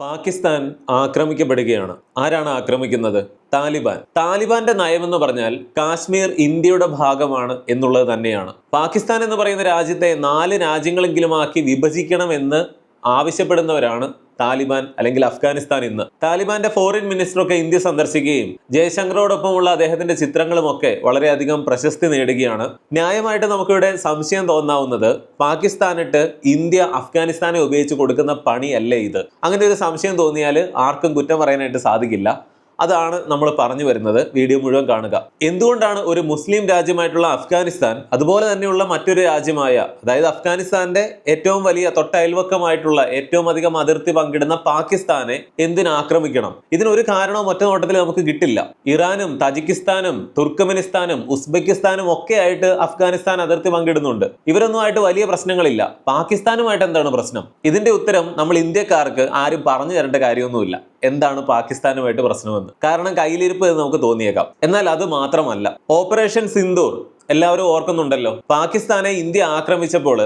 പാകിസ്ഥാൻ ആക്രമിക്കപ്പെടുകയാണ്. ആരാണ് ആക്രമിക്കുന്നത്? താലിബാൻ. താലിബാന്റെ നയമെന്ന് പറഞ്ഞാൽ കാശ്മീർ ഇന്ത്യയുടെ ഭാഗമാണ് എന്നുള്ളത് തന്നെയാണ്. പാകിസ്ഥാൻ എന്ന് പറയുന്ന രാജ്യത്തെ നാല് രാജ്യങ്ങളെങ്കിലും രാജ്യങ്ങളെങ്കിലുമാക്കി വിഭജിക്കണമെന്ന് ആവശ്യപ്പെടുന്നവരാണ് താലിബാൻ അല്ലെങ്കിൽ അഫ്ഗാനിസ്ഥാൻ ഇന്ന്. താലിബാന്റെ ഫോറിൻ മിനിസ്റ്ററൊക്കെ ഇന്ത്യ സന്ദർശിക്കുകയും ജയശങ്കറോടൊപ്പമുള്ള അദ്ദേഹത്തിന്റെ ചിത്രങ്ങളുമൊക്കെ വളരെയധികം പ്രശസ്തി നേടുകയാണ്. ന്യായമായിട്ട് നമുക്കിവിടെ സംശയം തോന്നാവുന്നത് പാകിസ്ഥാനിട്ട് ഇന്ത്യ അഫ്ഗാനിസ്ഥാനെ ഉപയോഗിച്ച് കൊടുക്കുന്ന പണിയല്ലേ ഇത്? അങ്ങനെ ഒരു സംശയം തോന്നിയാൽ ആർക്കും കുറ്റം പറയാനായിട്ട് സാധിക്കില്ല. അതാണ് നമ്മൾ പറഞ്ഞു വരുന്നത് വീഡിയോ മുഴുവൻ കാണുക. എന്തുകൊണ്ടാണ് ഒരു മുസ്ലിം രാജ്യമായിട്ടുള്ള അഫ്ഗാനിസ്ഥാൻ അതുപോലെ തന്നെയുള്ള മറ്റൊരു രാജ്യമായ അതായത് അഫ്ഗാനിസ്ഥാന്റെ ഏറ്റവും വലിയ തൊട്ടയൽവക്കമായിട്ടുള്ള ഏറ്റവും അധികം അതിർത്തി പങ്കിടുന്ന പാകിസ്ഥാനെ എന്തിനാക്രമിക്കണം ഇതിനൊരു കാരണവും ഒറ്റ നോട്ടത്തിൽ നമുക്ക് കിട്ടില്ല. ഇറാനും തജിക്കിസ്ഥാനും തുർക്കമെനിസ്ഥാനും ഉസ്ബെക്കിസ്ഥാനും ഒക്കെ ആയിട്ട് അഫ്ഗാനിസ്ഥാൻ അതിർത്തി പങ്കിടുന്നുണ്ട്. ഇവരൊന്നുമായിട്ട് വലിയ പ്രശ്നങ്ങളില്ല. പാകിസ്ഥാനുമായിട്ട് എന്താണ് പ്രശ്നം? ഇതിന്റെ ഉത്തരം നമ്മൾ ഇന്ത്യക്കാർക്ക് ആരും പറഞ്ഞു തരേണ്ട കാര്യമൊന്നുമില്ല. എന്താണ് പാകിസ്ഥാനുമായിട്ട് പ്രശ്നമെന്ന്? കാരണം കയ്യിലിരിപ്പ് എന്ന് നമുക്ക് തോന്നിയേക്കാം. എന്നാൽ അത് മാത്രമല്ല. ഓപ്പറേഷൻ സിന്ദൂർ എല്ലാവരും ഓർക്കുന്നുണ്ടല്ലോ. പാകിസ്ഥാനെ ഇന്ത്യ ആക്രമിച്ചപ്പോൾ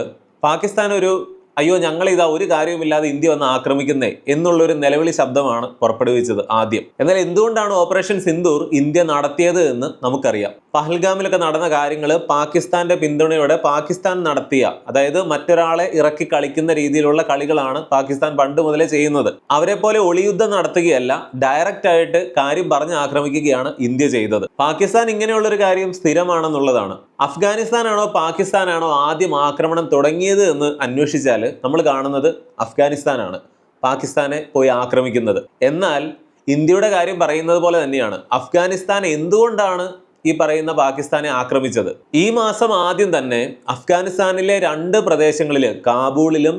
പാകിസ്ഥാൻ ഒരു അയ്യോ ഞങ്ങൾ ഇതാ ഒരു കാര്യവുമില്ലാതെ ഇന്ത്യ വന്ന് ആക്രമിക്കുന്നേ എന്നുള്ളൊരു നിലവിളി ശബ്ദമാണ് പുറപ്പെടുവിച്ചത് ആദ്യം. എന്നാൽ എന്തുകൊണ്ടാണ് ഓപ്പറേഷൻ സിന്ദൂർ ഇന്ത്യ നടത്തിയത് എന്ന് നമുക്കറിയാം. പഹൽഗാമിലൊക്കെ നടന്ന കാര്യങ്ങൾ പാകിസ്ഥാന്റെ പിന്തുണയോടെ പാകിസ്ഥാൻ നടത്തിയ അതായത് മറ്റൊരാളെ ഇറക്കി കളിക്കുന്ന രീതിയിലുള്ള കളികളാണ് പാകിസ്ഥാൻ പണ്ട് മുതലേ ചെയ്യുന്നത്. അവരെ പോലെ ഒളിയുദ്ധം നടത്തുകയല്ല ഡയറക്റ്റ് ആയിട്ട് കാര്യം പറഞ്ഞ് ആക്രമിക്കുകയാണ് ഇന്ത്യ ചെയ്തത്. പാകിസ്ഥാൻ ഇങ്ങനെയുള്ള ഒരു കാര്യം സ്ഥിരമാണെന്നുള്ളതാണ്. അഫ്ഗാനിസ്ഥാനാണോ പാകിസ്ഥാനാണോ ആദ്യം ആക്രമണം തുടങ്ങിയത് എന്ന് അന്വേഷിച്ചാൽ നമ്മൾ കാണുന്നത് അഫ്ഗാനിസ്ഥാനാണ് പാകിസ്ഥാനെ പോയി ആക്രമിക്കുന്നത്. എന്നാൽ ഇന്ത്യയുടെ കാര്യം പറയുന്നത് പോലെ തന്നെയാണ്. അഫ്ഗാനിസ്ഥാൻ എന്തുകൊണ്ടാണ് ഈ പറയുന്ന പാകിസ്ഥാനെ ആക്രമിച്ചത്. ഈ മാസം ആദ്യം തന്നെ അഫ്ഗാനിസ്ഥാനിലെ രണ്ട് പ്രദേശങ്ങളിൽ കാബൂളിലും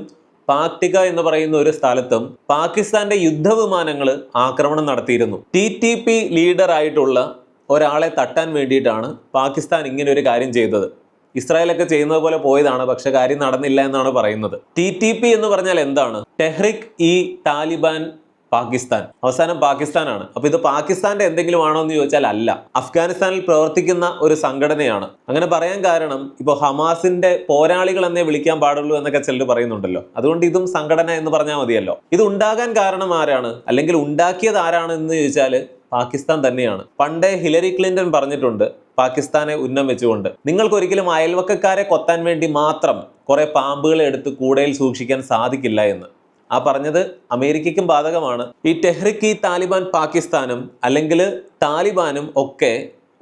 പാക്തിക എന്ന് പറയുന്ന ഒരു സ്ഥലത്തും പാകിസ്ഥാന്റെ യുദ്ധവിമാനങ്ങൾ ആക്രമണം നടത്തിയിരുന്നു. ടി ടി പി ലീഡർ ആയിട്ടുള്ള ഒരാളെ തട്ടാൻ വേണ്ടിയിട്ടാണ് പാകിസ്ഥാൻ ഇങ്ങനെ ഒരു കാര്യം ചെയ്തത്. ഇസ്രായേലൊക്കെ ചെയ്യുന്നത് പോലെ പോയതാണ് പക്ഷെ കാര്യം നടന്നില്ല എന്നാണ് പറയുന്നത്. ടി ടി പി എന്ന് പറഞ്ഞാൽ എന്താണ്? ടെഹ്റിക് ഇ താലിബാൻ പാകിസ്ഥാൻ. അവസാനം പാകിസ്ഥാനാണ്. അപ്പൊ ഇത് പാകിസ്ഥാന്റെ എന്തെങ്കിലും ആണോ എന്ന് ചോദിച്ചാൽ അല്ല. അഫ്ഗാനിസ്ഥാനിൽ പ്രവർത്തിക്കുന്ന ഒരു സംഘടനയാണ്. അങ്ങനെ പറയാൻ കാരണം ഇപ്പോൾ ഹമാസിന്റെ പോരാളികൾ എന്നേ വിളിക്കാൻ പാടുള്ളൂ എന്നൊക്കെ ചിലർ പറയുന്നുണ്ടല്ലോ. അതുകൊണ്ട് ഇതും സംഘടന എന്ന് പറഞ്ഞാൽ മതിയല്ലോ. ഇത് ഉണ്ടാകാൻ കാരണം ആരാണ്? അല്ലെങ്കിൽ ഉണ്ടാക്കിയത് ആരാണ് എന്ന് ചോദിച്ചാൽ പാകിസ്ഥാൻ തന്നെയാണ്. പണ്ടേ ഹിലരി ക്ലിന്റൺ പറഞ്ഞിട്ടുണ്ട് പാകിസ്ഥാനെ ഉന്നം വെച്ചുകൊണ്ട്. നിങ്ങൾക്ക് ഒരിക്കലും അയൽവക്കക്കാരെ കൊത്താൻ വേണ്ടി മാത്രം കുറെ പാമ്പുകളെ എടുത്ത് കൂടയിൽ സൂക്ഷിക്കാൻ സാധിക്കില്ല എന്ന്. ആ പറഞ്ഞത് അമേരിക്കയ്ക്കും ബാധകമാണ്. ഈ ടെഹ്റിക് ഈ താലിബാൻ പാകിസ്ഥാനും അല്ലെങ്കിൽ താലിബാനും ഒക്കെ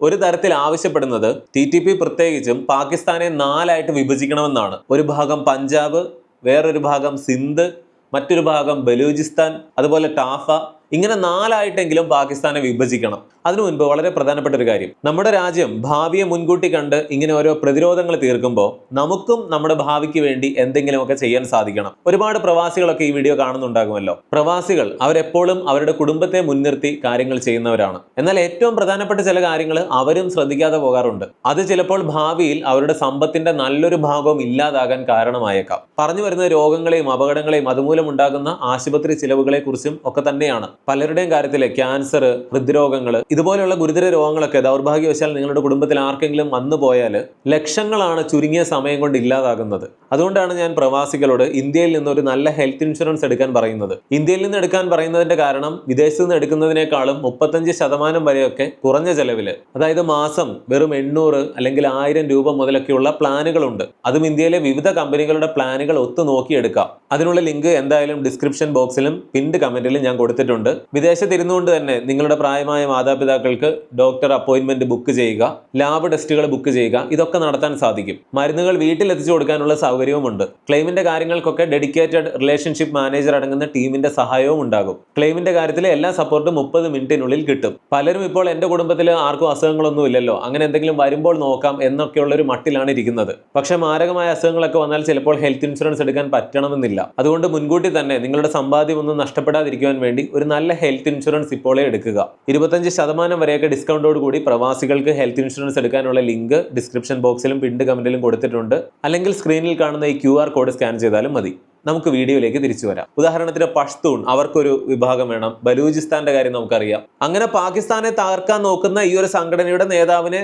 ഒരു തരത്തിൽ ആവശ്യപ്പെടുന്നത് ടി ടി പി പ്രത്യേകിച്ചും പാകിസ്ഥാനെ നാലായിട്ട് വിഭജിക്കണമെന്നാണ്. ഒരു ഭാഗം പഞ്ചാബ് വേറൊരു ഭാഗം സിന്ധ് മറ്റൊരു ഭാഗം ബലൂചിസ്ഥാൻ അതുപോലെ ടാഫ ഇങ്ങനെ നാലായിട്ടെങ്കിലും പാകിസ്ഥാനെ വിഭജിക്കണം. അതിനു മുൻപ് വളരെ പ്രധാനപ്പെട്ട ഒരു കാര്യം. നമ്മുടെ രാജ്യം ഭാവിയെ മുൻകൂട്ടി കണ്ട് ഇങ്ങനെ ഓരോ പ്രതിരോധങ്ങൾ തീർക്കുമ്പോൾ നമുക്കും നമ്മുടെ ഭാവിക്ക് വേണ്ടി എന്തെങ്കിലുമൊക്കെ ചെയ്യാൻ സാധിക്കണം. ഒരുപാട് പ്രവാസികളൊക്കെ ഈ വീഡിയോ കാണുന്നുണ്ടാകുമല്ലോ. പ്രവാസികൾ അവരെപ്പോഴും അവരുടെ കുടുംബത്തെ മുൻനിർത്തി കാര്യങ്ങൾ ചെയ്യുന്നവരാണ്. എന്നാൽ ഏറ്റവും പ്രധാനപ്പെട്ട ചില കാര്യങ്ങൾ അവരും ശ്രദ്ധിക്കാതെ പോകാറുണ്ട്. അത് ചിലപ്പോൾ ഭാവിയിൽ അവരുടെ സമ്പത്തിന്റെ നല്ലൊരു ഭാഗവും ഇല്ലാതാകാൻ കാരണമായേക്കാം. പറഞ്ഞു വരുന്ന രോഗങ്ങളെയും അപകടങ്ങളെയും അതുമൂലം ഉണ്ടാകുന്ന ആശുപത്രി ചിലവുകളെ കുറിച്ചും ഒക്കെ തന്നെയാണ്. പലരുടെയും കാര്യത്തിൽ ക്യാൻസർ ഹൃദ്രോഗങ്ങൾ ഇതുപോലെയുള്ള ഗുരുതര രോഗങ്ങളൊക്കെ ദൗർഭാഗ്യവശാൽ നിങ്ങളുടെ കുടുംബത്തിൽ ആർക്കെങ്കിലും വന്നു പോയാൽ ലക്ഷങ്ങളാണ് ചുരുങ്ങിയ സമയം കൊണ്ട് ഇല്ലാതാകുന്നത്. അതുകൊണ്ടാണ് ഞാൻ പ്രവാസികളോട് ഇന്ത്യയിൽ നിന്ന് ഒരു നല്ല ഹെൽത്ത് ഇൻഷുറൻസ് എടുക്കാൻ പറയുന്നത്. ഇന്ത്യയിൽ നിന്ന് എടുക്കാൻ പറയുന്നതിന്റെ കാരണം വിദേശത്ത് നിന്ന് എടുക്കുന്നതിനേക്കാളും മുപ്പത്തഞ്ച് ശതമാനം വരെയൊക്കെ കുറഞ്ഞ ചെലവിൽ അതായത് മാസം വെറും എണ്ണൂറ് അല്ലെങ്കിൽ ആയിരം രൂപ മുതലൊക്കെയുള്ള പ്ലാനുകളുണ്ട്. അതും ഇന്ത്യയിലെ വിവിധ കമ്പനികളുടെ പ്ലാനുകൾ ഒത്തു നോക്കിയെടുക്കാം അതിനുള്ള ലിങ്ക് എന്തായാലും ഡിസ്ക്രിപ്ഷൻ ബോക്സിലും പിൻഡ് കമന്റിലും ഞാൻ കൊടുത്തിട്ടുണ്ട്. വിദേശത്ത് ഇരുന്നുകൊണ്ട് തന്നെ നിങ്ങളുടെ പ്രായമായ മാതാപിതാക്കൾക്ക് ഡോക്ടർ അപ്പോയിന്റ്മെന്റ് ബുക്ക് ചെയ്യുക ലാബ് ടെസ്റ്റുകൾ ബുക്ക് ചെയ്യുക ഇതൊക്കെ നടത്താൻ സാധിക്കും. മരുന്നുകൾ വീട്ടിൽ എത്തിച്ചു കൊടുക്കാനുള്ള സൗകര്യവുമുണ്ട്. ക്ലെയിമിന്റെ കാര്യങ്ങൾക്കൊക്കെ ഡെഡിക്കേറ്റഡ് റിലേഷൻഷിപ്പ് മാനേജർ അടങ്ങുന്ന ടീമിന്റെ സഹായവും ഉണ്ടാകും. ക്ലെയിമിന്റെ കാര്യത്തിൽ എല്ലാ സപ്പോർട്ടും മുപ്പത് മിനിറ്റിനുള്ളിൽ കിട്ടും. പലരും ഇപ്പോൾ എന്റെ കുടുംബത്തിൽ ആർക്കും അസുഖങ്ങളൊന്നും ഇല്ലല്ലോ. അങ്ങനെ എന്തെങ്കിലും വരുമ്പോൾ നോക്കാം എന്നൊക്കെയുള്ള ഒരു മട്ടിലാണ് ഇരിക്കുന്നത്. പക്ഷേ മാരകമായ അസുഖങ്ങളൊക്കെ വന്നാൽ ചിലപ്പോൾ ഹെൽത്ത് ഇൻഷുറൻസ് എടുക്കാൻ പറ്റണമെന്നില്ല. അതുകൊണ്ട് മുൻകൂട്ടി തന്നെ നിങ്ങളുടെ സമ്പാദ്യം ഒന്നും നഷ്ടപ്പെടാതിരിക്കുവാൻ വേണ്ടി ഒരു നല്ല ഹെൽത്ത് ഇൻഷുറൻസ് ഇപ്പോഴേ എടുക്കുക. ഇരുപത്തഞ്ച് ശതമാനം വരെയൊക്കെ ഡിസ്കൗണ്ടോട് കൂടി പ്രവാസികൾക്ക് ഹെൽത്ത് ഇൻഷുറൻസ് എടുക്കാനുള്ള ലിങ്ക് ഡിസ്ക്രിപ്ഷൻ ബോക്സിലും പിൻഡ് കമന്റിലും കൊടുത്തിട്ടുണ്ട്. അല്ലെങ്കിൽ സ്ക്രീനിൽ കാണുന്ന ഈ ക്യു കോഡ് സ്കാൻ ചെയ്താലും മതി. നമുക്ക് വീഡിയോയിലേക്ക് തിരിച്ചു വരാം. ഉദാഹരണത്തിന് പഷ്തൂൺ അവർക്കൊരു വിഭാഗം വേണം. ബലൂചിസ്ഥാന്റെ കാര്യം നമുക്കറിയാം. അങ്ങനെ പാകിസ്ഥാനെ തകർക്കാൻ നോക്കുന്ന ഈ ഒരു സംഘടനയുടെ നേതാവിനെ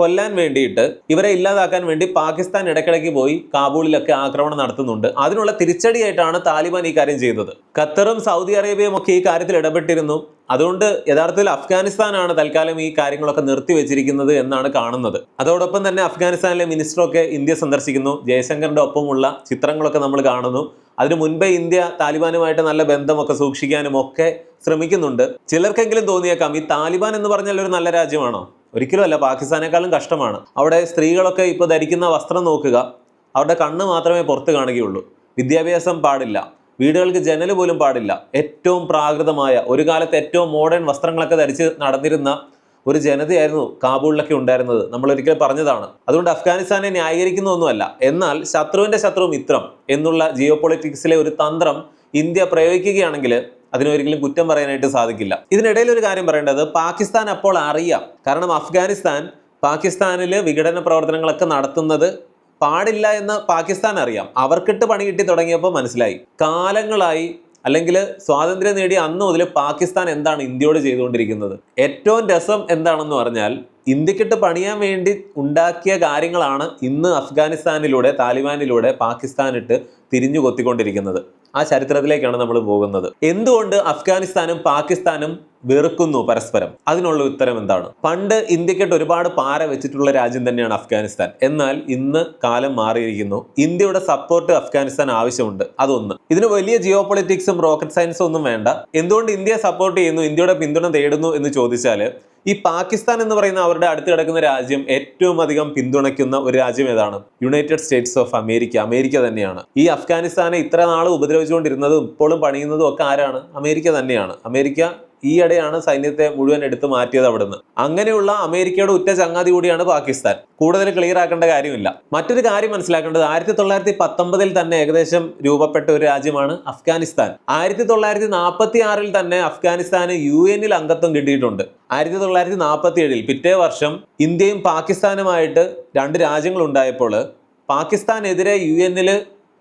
കൊല്ലാൻ വേണ്ടിയിട്ട് ഇവരെ ഇല്ലാതാക്കാൻ വേണ്ടി പാകിസ്ഥാൻ ഇടയ്ക്കിടയ്ക്ക് പോയി കാബൂളിലൊക്കെ ആക്രമണം നടത്തുന്നുണ്ട്. അതിനുള്ള തിരിച്ചടിയായിട്ടാണ് താലിബാൻ ഈ കാര്യം ചെയ്തത്. ഖത്തറും സൗദി അറേബ്യയും ഒക്കെ ഈ കാര്യത്തിൽ ഇടപെട്ടിരുന്നു. അതുകൊണ്ട് യഥാർത്ഥത്തിൽ അഫ്ഗാനിസ്ഥാനാണ് തൽക്കാലം ഈ കാര്യങ്ങളൊക്കെ നിർത്തിവെച്ചിരിക്കുന്നത് എന്നാണ് കാണുന്നത്. അതോടൊപ്പം തന്നെ അഫ്ഗാനിസ്ഥാനിലെ മിനിസ്റ്ററൊക്കെ ഇന്ത്യ സന്ദർശിക്കുന്നു. ജയശങ്കറിന്റെ ഒപ്പമുള്ള ചിത്രങ്ങളൊക്കെ നമ്മൾ കാണുന്നു. അതിനു മുൻപേ ഇന്ത്യ താലിബാനുമായിട്ട് നല്ല ബന്ധമൊക്കെ സൂക്ഷിക്കാനും ഒക്കെ ശ്രമിക്കുന്നുണ്ട്. ചിലർക്കെങ്കിലും തോന്നിയേക്കാം ഈ താലിബാൻ എന്ന് പറഞ്ഞാൽ ഒരു നല്ല രാജ്യമാണോ? ഒരിക്കലും അല്ല പാകിസ്ഥാനേക്കാളും കഷ്ടമാണ്. അവിടെ സ്ത്രീകളൊക്കെ ഇപ്പോൾ ധരിക്കുന്ന വസ്ത്രം നോക്കുക അവരുടെ കണ്ണ് മാത്രമേ പുറത്ത് കാണുകയുള്ളൂ. വിദ്യാഭ്യാസം പാടില്ല. വീടുകൾക്ക് ജനൽ പോലും പാടില്ല. ഏറ്റവും പ്രാകൃതമായ ഒരു കാലത്ത് ഏറ്റവും മോഡേൺ വസ്ത്രങ്ങളൊക്കെ ധരിച്ച് നടന്നിരുന്ന ഒരു ജനതയായിരുന്നു കാബൂളിലൊക്കെ ഉണ്ടായിരുന്നത്. നമ്മൾ ഒരിക്കൽ പറഞ്ഞതാണ്. അതുകൊണ്ട് അഫ്ഗാനിസ്ഥാനെ ന്യായീകരിക്കുന്നൊന്നുമല്ല എന്നാൽ ശത്രുവിന്റെ ശത്രു മിത്രം എന്നുള്ള ജിയോ പൊളിറ്റിക്സിലെ ഒരു തന്ത്രം ഇന്ത്യ പ്രയോഗിക്കുകയാണെങ്കിൽ അതിനൊരിക്കലും കുറ്റം പറയാനായിട്ട് സാധിക്കില്ല. ഇതിനിടയിൽ ഒരു കാര്യം പറയേണ്ടത് പാകിസ്ഥാൻ അപ്പോൾ അറിയാം. കാരണം അഫ്ഗാനിസ്ഥാൻ പാകിസ്ഥാനിൽ വിഘടന പ്രവർത്തനങ്ങളൊക്കെ നടത്തുന്നത് പാടില്ല എന്ന് പാകിസ്ഥാൻ അറിയാം. അവർക്കിട്ട് പണി കിട്ടി തുടങ്ങിയപ്പോൾ മനസ്സിലായി. കാലങ്ങളായി അല്ലെങ്കിൽ സ്വാതന്ത്ര്യം നേടിയ അന്ന് മുതൽ പാകിസ്ഥാൻ എന്താണ് ഇന്ത്യയോട് ചെയ്തുകൊണ്ടിരിക്കുന്നത്? ഏറ്റവും രസം എന്താണെന്ന് പറഞ്ഞാൽ ഇന്ത്യക്കിട്ട് പണിയാൻ വേണ്ടി ഉണ്ടാക്കിയ കാര്യങ്ങളാണ് ഇന്ന് അഫ്ഗാനിസ്ഥാനിലൂടെ താലിബാനിലൂടെ പാകിസ്ഥാനിട്ട് തിരിഞ്ഞു കൊത്തിക്കൊണ്ടിരിക്കുന്നത് ആ ചരിത്രത്തിലേക്കാണ് നമ്മൾ പോകുന്നത്. എന്തുകൊണ്ട് അഫ്ഗാനിസ്ഥാനും പാകിസ്ഥാനും വെറുക്കുന്നു പരസ്പരം? അതിനുള്ള ഉത്തരം എന്താണ്? പണ്ട് ഇന്ത്യക്കിട്ട് ഒരുപാട് പാര വെച്ചിട്ടുള്ള രാജ്യം തന്നെയാണ് അഫ്ഗാനിസ്ഥാൻ. എന്നാൽ ഇന്ന് കാലം മാറിയിരിക്കുന്നു. ഇന്ത്യയുടെ സപ്പോർട്ട് അഫ്ഗാനിസ്ഥാൻ ആവശ്യമുണ്ട്. അതൊന്ന്. ഇതിന് വലിയ ജിയോ പൊളിറ്റിക്സും റോക്കറ്റ് സയൻസും ഒന്നും വേണ്ട. എന്തുകൊണ്ട് ഇന്ത്യയെ സപ്പോർട്ട് ചെയ്യുന്നു ഇന്ത്യയുടെ പിന്തുണ തേടുന്നു എന്ന് ചോദിച്ചാൽ ഈ പാകിസ്ഥാൻ എന്ന് പറയുന്ന അവരുടെ അടുത്ത് കിടക്കുന്ന രാജ്യം ഏറ്റവും അധികം പിന്തുണയ്ക്കുന്ന ഒരു രാജ്യം ഏതാണ്? United States of America America തന്നെയാണ്. ഈ അഫ്ഗാനിസ്ഥാനെ ഇത്ര നാൾ ഉപദ്രവിച്ചുകൊണ്ടിരുന്നതും ഇപ്പോഴും പണിയുന്നതും ഒക്കെ ആരാണ്? അമേരിക്ക തന്നെയാണ്. അമേരിക്ക ഈയിടെയാണ് സൈന്യത്തെ മുഴുവൻ എടുത്തു മാറ്റിയത് അവിടുന്ന്. അങ്ങനെയുള്ള അമേരിക്കയുടെ ഉറ്റ ചങ്ങാതി കൂടിയാണ് പാകിസ്ഥാൻ. കൂടുതൽ ക്ലിയർ ആക്കേണ്ട കാര്യമില്ല. മറ്റൊരു കാര്യം മനസ്സിലാക്കേണ്ടത് ആയിരത്തി തൊള്ളായിരത്തി പത്തൊമ്പതിൽ തന്നെ ഏകദേശം രൂപപ്പെട്ട ഒരു രാജ്യമാണ് അഫ്ഗാനിസ്ഥാൻ. ആയിരത്തി തൊള്ളായിരത്തി നാൽപ്പത്തി ആറിൽ തന്നെ അഫ്ഗാനിസ്ഥാന് യു എനിൽ അംഗത്വം കിട്ടിയിട്ടുണ്ട്. ആയിരത്തി തൊള്ളായിരത്തി നാൽപ്പത്തി ഏഴിൽ പിറ്റേ വർഷം ഇന്ത്യയും പാകിസ്ഥാനുമായിട്ട് രണ്ട് രാജ്യങ്ങൾ ഉണ്ടായപ്പോൾ പാകിസ്ഥാനെതിരെ യു എന്നിൽ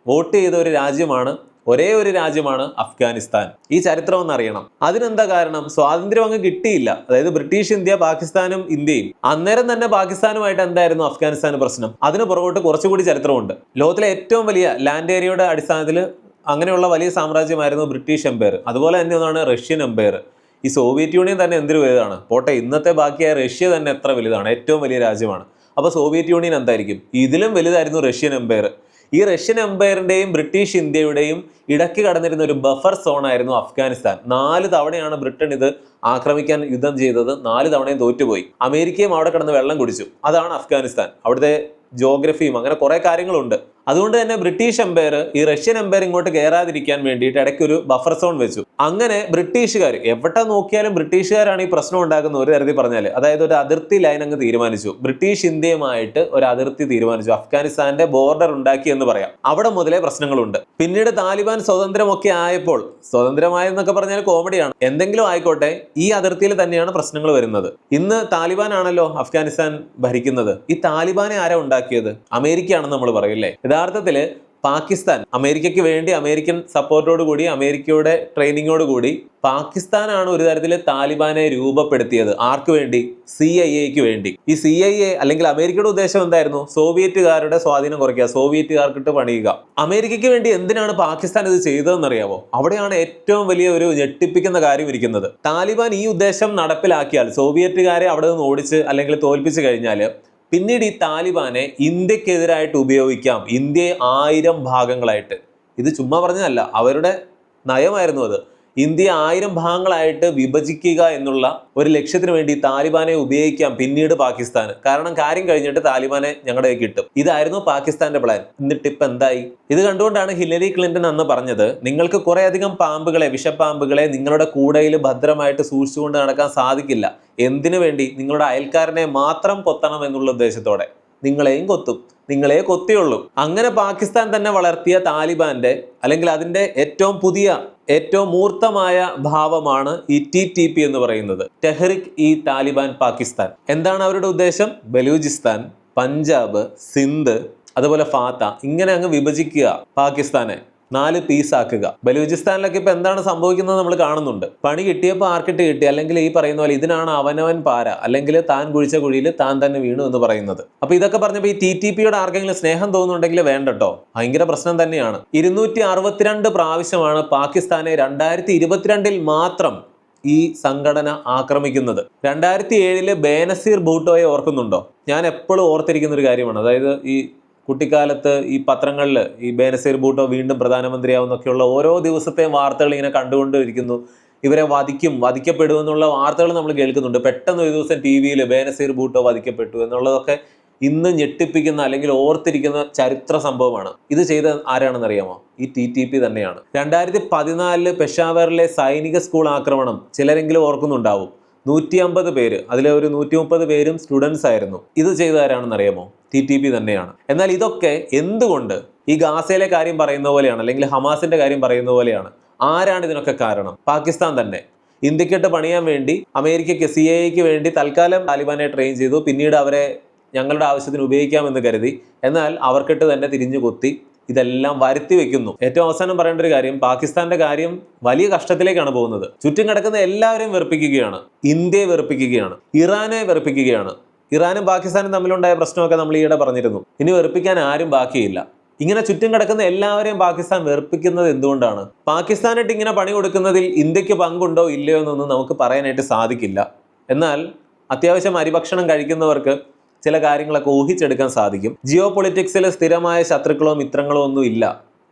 വോട്ട് ചെയ്ത ഒരു രാജ്യമാണ് ഒരേ ഒരു രാജ്യമാണ് അഫ്ഗാനിസ്ഥാൻ. ഈ ചരിത്രം അറിയണം അതിനെന്താ കാരണം? സ്വാതന്ത്ര്യം അങ്ങ് കിട്ടിയില്ല. അതായത് ബ്രിട്ടീഷ് ഇന്ത്യ പാകിസ്ഥാനും ഇന്ത്യയും. അന്നേരം തന്നെ പാകിസ്ഥാനുമായിട്ട് എന്തായിരുന്നു അഫ്ഗാനിസ്ഥാൻ പ്രശ്നം? അതിന് പുറകോട്ട് കുറച്ചുകൂടി ചരിത്രമുണ്ട്. ലോകത്തിലെ ഏറ്റവും വലിയ ലാൻഡ് ഏരിയയുടെ അടിസ്ഥാനത്തിൽ അങ്ങനെയുള്ള വലിയ സാമ്രാജ്യമായിരുന്നു ബ്രിട്ടീഷ് എംപയർ അതുപോലെ തന്നെ ഒന്നാണ് റഷ്യൻ എംപയർ ഈ സോവിയറ്റ് യൂണിയൻ തന്നെ എന്തൊരു വലുതാണ്? പോട്ടെ ഇന്നത്തെ ബാക്കിയായ റഷ്യ തന്നെ എത്ര വലുതാണ്? ഏറ്റവും വലിയ രാജ്യമാണ്. അപ്പോൾ സോവിയറ്റ് യൂണിയൻ എന്തായിരിക്കും? ഇതിലും വലുതായിരുന്നു റഷ്യൻ എംപയർ ഈ റഷ്യൻ എംപയറിന്റെയും ബ്രിട്ടീഷ് ഇന്ത്യയുടെയും ഇടയ്ക്ക് കടന്നിരുന്ന ഒരു ബഫർ സോൺ ആയിരുന്നു അഫ്ഗാനിസ്ഥാൻ. നാല് തവണയാണ് ബ്രിട്ടൻ ഇത് ആക്രമിക്കാൻ യുദ്ധം ചെയ്തത്. നാല് തവണയും തോറ്റുപോയി. അമേരിക്കയും അവിടെ കിടന്ന് വെള്ളം കുടിച്ചു. അതാണ് അഫ്ഗാനിസ്ഥാൻ. അവിടുത്തെ ജോഗ്രഫിയും അങ്ങനെ കുറേ കാര്യങ്ങളുണ്ട്. അതുകൊണ്ട് തന്നെ ബ്രിട്ടീഷ് എംപയർ ഈ റഷ്യൻ എംപയർ ഇങ്ങോട്ട് കയറാതിരിക്കാൻ വേണ്ടിയിട്ട് ഇടയ്ക്ക് ഒരു ബഫർ സോൺ വെച്ചു. അങ്ങനെ ബ്രിട്ടീഷുകാർ എവിടെ നോക്കിയാലും ബ്രിട്ടീഷുകാരാണ് ഈ പ്രശ്നം ഉണ്ടാക്കുന്ന ഒരു തരത്തിൽ പറഞ്ഞാൽ അതായത് ഒരു അതിർത്തി ലൈൻ അങ്ങ് തീരുമാനിച്ചു. ബ്രിട്ടീഷ് ഇന്ത്യയുമായിട്ട് ഒരു അതിർത്തി തീരുമാനിച്ചു. അഫ്ഗാനിസ്ഥാന്റെ ബോർഡർ ഉണ്ടാക്കി എന്ന് പറയാം. അവിടെ മുതലേ പ്രശ്നങ്ങളുണ്ട്. പിന്നീട് താലിബാൻ സ്വതന്ത്രമൊക്കെ ആയപ്പോൾ സ്വതന്ത്രമായെന്നൊക്കെ പറഞ്ഞാൽ കോമഡിയാണ്. എന്തെങ്കിലും ആയിക്കോട്ടെ ഈ അതിർത്തിയിൽ തന്നെയാണ് പ്രശ്നങ്ങൾ വരുന്നത്. ഇന്ന് താലിബാൻ ആണല്ലോ അഫ്ഗാനിസ്ഥാൻ ഭരിക്കുന്നത്. ഈ താലിബാനെ ആരാ ഉണ്ടാക്കിയത്? അമേരിക്കയാണെന്ന് നമ്മൾ പറയില്ലേ യഥാർത്ഥത്തിൽ പാകിസ്ഥാൻ അമേരിക്കയ്ക്ക് വേണ്ടി അമേരിക്കൻ സപ്പോർട്ടോട് കൂടി അമേരിക്കയുടെ ട്രെയിനിങ്ങോട് കൂടി പാകിസ്ഥാനാണ് ഒരു തരത്തിൽ താലിബാനെ രൂപപ്പെടുത്തിയത്. ആർക്ക് വേണ്ടി? സി ഐ എക്ക് വേണ്ടി. ഈ സി ഐ എ അല്ലെങ്കിൽ അമേരിക്കയുടെ ഉദ്ദേശം എന്തായിരുന്നു? സോവിയറ്റുകാരുടെ സ്വാധീനം കുറയ്ക്കുക സോവിയറ്റുകാർക്കിട്ട് പണിയുക. അമേരിക്കയ്ക്ക് വേണ്ടി എന്തിനാണ് പാകിസ്ഥാൻ ഇത് ചെയ്തതെന്നറിയാവോ? അവിടെയാണ് ഏറ്റവും വലിയ ഒരു ഞെട്ടിപ്പിക്കുന്ന കാര്യം ഇരിക്കുന്നത്. താലിബാൻ ഈ ഉദ്ദേശം നടപ്പിലാക്കിയാൽ സോവിയറ്റുകാരെ അവിടെ നിന്ന് ഓടിച്ച് അല്ലെങ്കിൽ തോൽപ്പിച്ച് കഴിഞ്ഞാൽ പിന്നീട് ഈ താലിബാനെ ഇന്ത്യക്കെതിരായിട്ട് ഉപയോഗിക്കാം. ഇന്ത്യയെ ആയിരം ഭാഗങ്ങളായിട്ട്. ഇത് ചുമ്മാ പറഞ്ഞതല്ല. അവരുടെ നയമായിരുന്നു അത്. ഇന്ത്യ ആയിരം ഭാഗങ്ങളായിട്ട് വിഭജിക്കുക എന്നുള്ള ഒരു ലക്ഷ്യത്തിന് വേണ്ടി താലിബാനെ ഉപയോഗിക്കാം പിന്നീട് പാകിസ്ഥാൻ കാരണം കാര്യം കഴിഞ്ഞിട്ട് താലിബാനെ ഞങ്ങളുടെ കിട്ടും. ഇതായിരുന്നു പാകിസ്ഥാന്റെ പ്ലാൻ എന്നിട്ട് ഇപ്പൊ എന്തായി? ഇത് കണ്ടുകൊണ്ടാണ് ഹില്ലരി ക്ലിന്റൺ അന്ന് പറഞ്ഞത് നിങ്ങൾക്ക് കുറെ അധികം പാമ്പുകളെ വിഷപ്പാമ്പുകളെ നിങ്ങളുടെ കൂടയിൽ ഭദ്രമായിട്ട് സൂക്ഷിച്ചുകൊണ്ട് നടക്കാൻ സാധിക്കില്ല. എന്തിനു വേണ്ടി? നിങ്ങളുടെ അയൽക്കാരനെ മാത്രം കൊത്തണം എന്നുള്ള ഉദ്ദേശത്തോടെ. നിങ്ങളെയും കൊത്തും. നിങ്ങളെ കൊത്തിയുള്ളൂ. അങ്ങനെ പാകിസ്ഥാൻ തന്നെ വളർത്തിയ താലിബാന്റെ അല്ലെങ്കിൽ അതിന്റെ ഏറ്റവും പുതിയ ഏറ്റവും മൂർത്തമായ ഭാവമാണ് ഈ ടി ടി പി എന്ന് പറയുന്നത്. ടെഹ്റിക് ഇ താലിബാൻ പാകിസ്ഥാൻ. എന്താണ് അവരുടെ ഉദ്ദേശം? ബലൂചിസ്ഥാൻ പഞ്ചാബ് സിന്ധ് അതുപോലെ ഫാത്ത ഇങ്ങനെ അങ്ങ് വിഭജിക്കുക പാകിസ്ഥാനെ. നാല് പീസ് ആക്കുക. ബലൂചിസ്ഥാനിലൊക്കെ ഇപ്പൊ എന്താണ് സംഭവിക്കുന്നത് നമ്മൾ കാണുന്നുണ്ട്. പണി കിട്ടിയപ്പോൾ ആർക്കിട്ട് കിട്ടി. അല്ലെങ്കിൽ ഈ പറയുന്ന പോലെ ഇതിനാണ് അവനവൻ പാര. അല്ലെങ്കിൽ താൻ കുഴിച്ച കുഴിയിൽ താൻ തന്നെ വീണു എന്ന് പറയുന്നത്. അപ്പൊ ഇതൊക്കെ പറഞ്ഞപ്പോൾ ഈ ടി ടി പിയുടെ ആർക്കെങ്കിലും സ്നേഹം തോന്നുന്നുണ്ടെങ്കിൽ വേണ്ടട്ടോ. ഭയങ്കര പ്രശ്നം തന്നെയാണ്. ഇരുന്നൂറ്റി അറുപത്തിരണ്ട് പ്രാവശ്യമാണ് പാകിസ്ഥാനെ രണ്ടായിരത്തി ഇരുപത്തിരണ്ടിൽ മാത്രം ഈ സംഘടന ആക്രമിക്കുന്നത്. രണ്ടായിരത്തി ഏഴിൽ ബേനസീർ ഭൂട്ടോയെ ഓർക്കുന്നുണ്ടോ? ഞാൻ എപ്പോഴും ഓർത്തിരിക്കുന്ന ഒരു കാര്യമാണ്. അതായത് ഈ കുട്ടിക്കാലത്ത് ഈ പത്രങ്ങളിൽ ഈ ബേനസീർ ബൂട്ടോ വീണ്ടും പ്രധാനമന്ത്രിയാവുന്നൊക്കെയുള്ള ഓരോ ദിവസത്തെയും വാർത്തകൾ ഇങ്ങനെ കണ്ടുകൊണ്ടിരിക്കുന്നു. ഇവരെ വധിക്കും വധിക്കപ്പെടുമെന്നുള്ള വാർത്തകൾ നമ്മൾ കേൾക്കുന്നുണ്ട്. പെട്ടെന്ന് ഒരു ദിവസം ടി വിയിൽ ബേനസീർ ബൂട്ടോ വധിക്കപ്പെട്ടു എന്നുള്ളതൊക്കെ ഇന്ന് ഞെട്ടിപ്പിക്കുന്ന അല്ലെങ്കിൽ ഓർത്തിരിക്കുന്ന ചരിത്ര സംഭവമാണ്. ഇത് ചെയ്ത ആരാണെന്നറിയാമോ? ഈ ടി ടി പി തന്നെയാണ്. രണ്ടായിരത്തി പതിനാലിൽ പെഷാവറിലെ സൈനിക സ്കൂൾ ആക്രമണം ചിലരെങ്കിലും ഓർക്കുന്നുണ്ടാവും. നൂറ്റി അമ്പത് പേര് അതിലെ ഒരു നൂറ്റി മുപ്പത് പേരും സ്റ്റുഡൻസ് ആയിരുന്നു. ഇത് ചെയ്ത ആരാണെന്ന് അറിയാമോ? ടി ടി പി തന്നെയാണ്. എന്നാൽ ഇതൊക്കെ എന്തുകൊണ്ട് ഈ ഗാസയിലെ കാര്യം പറയുന്ന പോലെയാണ് അല്ലെങ്കിൽ ഹമാസിന്റെ കാര്യം പറയുന്ന പോലെയാണ്? ആരാണ് ഇതിനൊക്കെ കാരണം? പാകിസ്ഥാൻ തന്നെ. ഇന്ത്യക്കിട്ട് പണിയാൻ വേണ്ടി അമേരിക്കയ്ക്ക് സി എക്ക് വേണ്ടി തൽക്കാലം താലിബാനെ ട്രെയിൻ ചെയ്തു. പിന്നീട് അവരെ ഞങ്ങളുടെ ആവശ്യത്തിന് ഉപയോഗിക്കാമെന്ന് കരുതി. എന്നാൽ അവർക്കിട്ട് തന്നെ തിരിഞ്ഞു കൊത്തി ഇതെല്ലാം വരുത്തി വെക്കുന്നു. ഏറ്റവും അവസാനം പറയേണ്ട ഒരു കാര്യം പാകിസ്ഥാന്റെ കാര്യം വലിയ കഷ്ടത്തിലേക്കാണ് പോകുന്നത്. ചുറ്റും കിടക്കുന്ന എല്ലാവരെയും വെറുപ്പിക്കുകയാണ്. ഇന്ത്യയെ വെറുപ്പിക്കുകയാണ്. ഇറാനെ വെറുപ്പിക്കുകയാണ്. ഇറാനും പാകിസ്ഥാനും തമ്മിലുണ്ടായ പ്രശ്നമൊക്കെ നമ്മൾ ഈയിടെ പറഞ്ഞിരുന്നു. ഇനി വെറുപ്പിക്കാൻ ആരും ബാക്കിയില്ല. ഇങ്ങനെ ചുറ്റും കിടക്കുന്ന എല്ലാവരെയും പാകിസ്ഥാൻ വെറുപ്പിക്കുന്നത് എന്തുകൊണ്ടാണ്? പാകിസ്ഥാനായിട്ട് ഇങ്ങനെ പണി കൊടുക്കുന്നതിൽ ഇന്ത്യയ്ക്ക് പങ്കുണ്ടോ ഇല്ലയോ എന്നൊന്നും നമുക്ക് പറയാനായിട്ട് സാധിക്കില്ല. എന്നാൽ അത്യാവശ്യം അരിഭക്ഷണം കഴിക്കുന്നവർക്ക് ചില കാര്യങ്ങളൊക്കെ ഊഹിച്ചെടുക്കാൻ സാധിക്കും. ജിയോ പൊളിറ്റിക്സിൽ സ്ഥിരമായ ശത്രുക്കളോ മിത്രങ്ങളോ ഒന്നും ഇല്ല.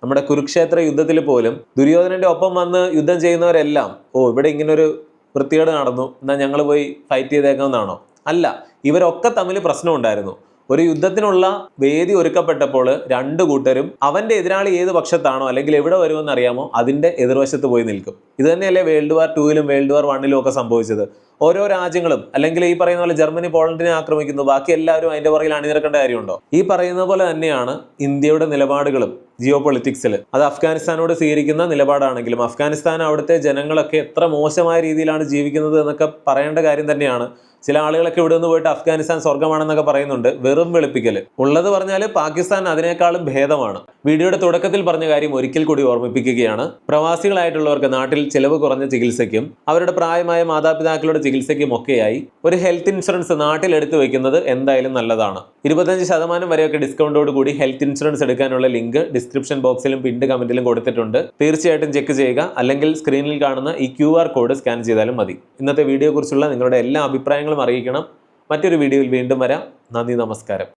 നമ്മുടെ കുരുക്ഷേത്ര യുദ്ധത്തിൽ പോലും ദുര്യോധനന്റെ ഒപ്പം വന്ന് യുദ്ധം ചെയ്യുന്നവരെല്ലാം ഓ ഇവിടെ ഇങ്ങനൊരു വൃത്തികേട് നടന്നു എന്നാൽ ഞങ്ങൾ പോയി ഫൈറ്റ് ചെയ്തേക്കാമെന്നാണോ അല്ല ഇവരൊക്കെ തമ്മിൽ പ്രശ്നം ഉണ്ടായിരുന്നു. ഒരു യുദ്ധത്തിനുള്ള വേദി ഒരുക്കപ്പെട്ടപ്പോൾ രണ്ട് കൂട്ടരും അവന്റെ എതിരാളി ഏത് പക്ഷത്താണോ അല്ലെങ്കിൽ എവിടെ വരുമെന്ന് അറിയാമോ അതിന്റെ എതിർവശത്ത് പോയി നിൽക്കും. ഇത് തന്നെയല്ലേ വേൾഡ് വാർ ടൂവിലും വേൾഡ് വാർ വണ്ണിലും ഒക്കെ സംഭവിച്ചത്. ഓരോ രാജ്യങ്ങളും അല്ലെങ്കിൽ ഈ പറയുന്ന പോലെ ജർമ്മനി പോളണ്ടിനെ ആക്രമിക്കുന്നു ബാക്കി എല്ലാവരും അതിന്റെ പുറകിൽ അണിനിരക്കേണ്ട കാര്യമുണ്ടോ? ഈ പറയുന്ന പോലെ തന്നെയാണ് ഇന്ത്യയുടെ നിലപാടുകളും ജിയോ പൊളിറ്റിക്സിൽ അത് അഫ്ഗാനിസ്ഥാനോട് സ്വീകരിക്കുന്ന നിലപാടാണെങ്കിലും അഫ്ഗാനിസ്ഥാൻ അവിടുത്തെ ജനങ്ങളൊക്കെ എത്ര മോശമായ രീതിയിലാണ് ജീവിക്കുന്നത് എന്നൊക്കെ പറയേണ്ട കാര്യം തന്നെയാണ് ചില ആളുകളൊക്കെ ഇവിടെ നിന്ന് പോയിട്ട് അഫ്ഗാനിസ്ഥാൻ സ്വർഗമാണെന്നൊക്കെ പറയുന്നുണ്ട്. വെറും വെളുപ്പിക്കൽ ഉള്ളത് പറഞ്ഞാൽ പാകിസ്ഥാൻ അതിനേക്കാളും ഭേദമാണ്. വീഡിയോയുടെ തുടക്കത്തിൽ പറഞ്ഞ കാര്യം ഒരിക്കൽ കൂടി ഓർമ്മിപ്പിക്കുകയാണ്. പ്രവാസികളായിട്ടുള്ളവർക്ക് നാട്ടിൽ ചിലവ് കുറഞ്ഞ ചികിത്സയ്ക്കും അവരുടെ പ്രായമായ മാതാപിതാക്കളുടെ ചികിത്സയ്ക്കും ഒക്കെയായി ഒരു ഹെൽത്ത് ഇൻഷുറൻസ് നാട്ടിൽ എടുത്തു വെക്കുന്നത് എന്തായാലും നല്ലതാണ്. ഇരുപത്തഞ്ച് ശതമാനം വരെയൊക്കെ ഡിസ്കൗണ്ടോട് കൂടി ഹെൽത്ത് ഇൻഷുറൻസ് എടുക്കാനുള്ള ലിങ്ക് ഡിസ്ക്രിപ്ഷൻ ബോക്സിലും പിൻഡ് കമന്റിലും കൊടുത്തിട്ടുണ്ട്. തീർച്ചയായിട്ടും ചെക്ക് ചെയ്യുക. അല്ലെങ്കിൽ സ്ക്രീനിൽ കാണുന്ന ഈ ക്യു കോഡ് സ്കാൻ ചെയ്താലും മതി. ഇന്നത്തെ വീഡിയോ കുറിച്ചുള്ള നിങ്ങളുടെ എല്ലാ അഭിപ്രായങ്ങളും അറിയിക്കണം മറ്റൊരു വീഡിയോയിൽ വീണ്ടും വരാം. നന്ദി നമസ്കാരം.